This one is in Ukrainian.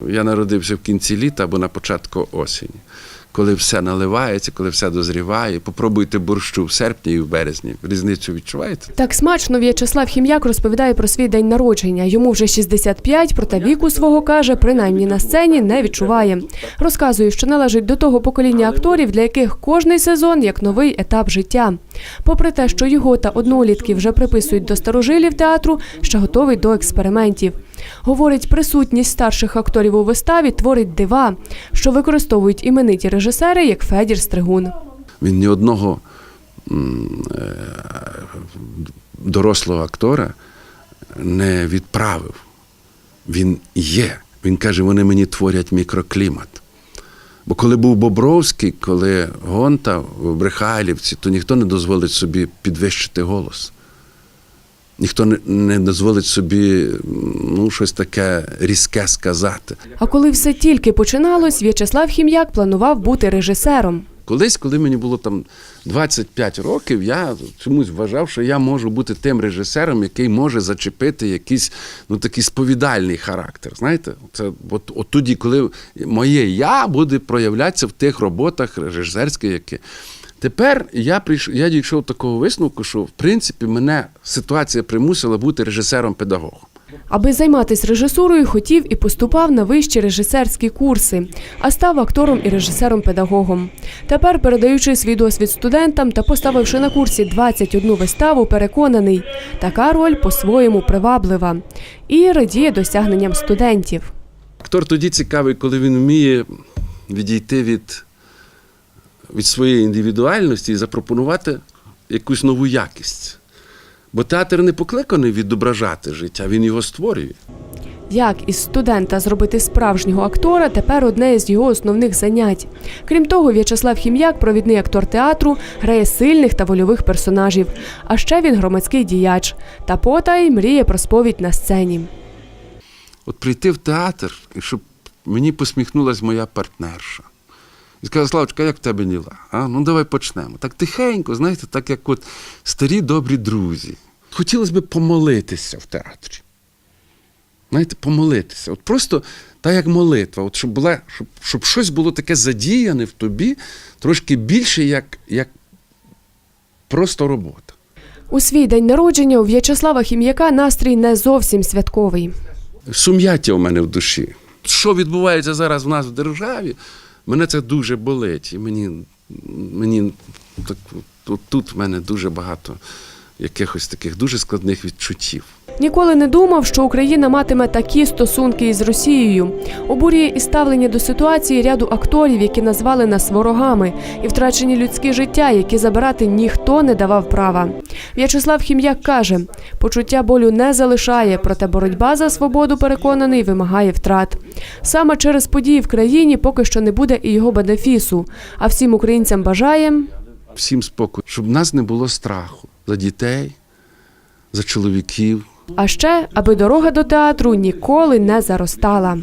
Я народився в кінці літа або на початку осені, коли все наливається, коли все дозріває. Попробуйте борщу в серпні і в березні. Різницю відчуваєте? Так смачно В'ячеслав Хім'як розповідає про свій день народження. Йому вже 65, проте віку свого каже, принаймні на сцені не відчуває. Розказує, що належить до того покоління акторів, для яких кожний сезон як новий етап життя. Попри те, що його та однолітків вже приписують до старожилів театру, ще готовий до експериментів. Говорить, присутність старших акторів у виставі творить дива, що використовують імениті режисери, як Федір Стригун. Він ні одного е, дорослого актора не відправив. Він є. Він каже, вони мені творять мікроклімат. Бо коли був Бобровський, коли Гонта в Брехайлівці, то ніхто не дозволить собі підвищити голос. Ніхто не, дозволить собі ну, щось таке різке сказати. А коли все тільки починалось, В'ячеслав Хім'як планував бути режисером. Колись, коли мені було там 25 років, я чомусь вважав, що я можу бути тим режисером, який може зачепити якийсь ну такий сповідальний характер. Знаєте, це от, от тоді, коли моє я буде проявлятися в тих роботах режисерських, які. Тепер я прийшов, я дійшов до такого висновку, що в принципі мене ситуація примусила бути режисером-педагогом. Аби займатися режисурою, хотів і поступав на вищі режисерські курси, а став актором і режисером-педагогом. Тепер, передаючи свій досвід студентам та поставивши на курсі 21 виставу, переконаний, така роль по-своєму приваблива і радіє досягненням студентів. Актор тоді цікавий, коли він вміє відійти від, від своєї індивідуальності і запропонувати якусь нову якість. Бо театр не покликаний відображати життя, він його створює. Як із студента зробити справжнього актора тепер одне із його основних занять. Крім того, В'ячеслав Хім'як, провідний актор театру, грає сильних та вольових персонажів. А ще він громадський діяч. Та потай мріє про сповідь на сцені. От прийти в театр, і щоб мені посміхнулася моя партнерша. І сказала, Славочка, як в тебе діла? А? Ну давай почнемо. Так тихенько, знаєте, так як от старі добрі друзі. Хотілося б помолитися в театрі. Знаєте, помолитися. От просто так як молитва, от щоб, була, щоб, щоб щось було таке задіяне в тобі, трошки більше, як, як просто робота. У свій день народження у В'ячеслава Хім'яка настрій не зовсім святковий. сум'яття у мене в душі. Що відбувається зараз в нас в державі, мене це дуже болить. І мені, мені так, тут в мене дуже багато якихось таких дуже складних відчуттів. Ніколи не думав, що Україна матиме такі стосунки із Росією. Обурює і ставлення до ситуації ряду акторів, які назвали нас ворогами, і втрачені людські життя, які забирати ніхто не давав права. В'ячеслав Хім'як каже, почуття болю не залишає, проте боротьба за свободу, переконаний, вимагає втрат. Саме через події в країні поки що не буде і його бенефісу. А всім українцям бажаємо Всім спокою, щоб нас не було страху за дітей, за чоловіків. А ще, аби дорога до театру ніколи не заростала.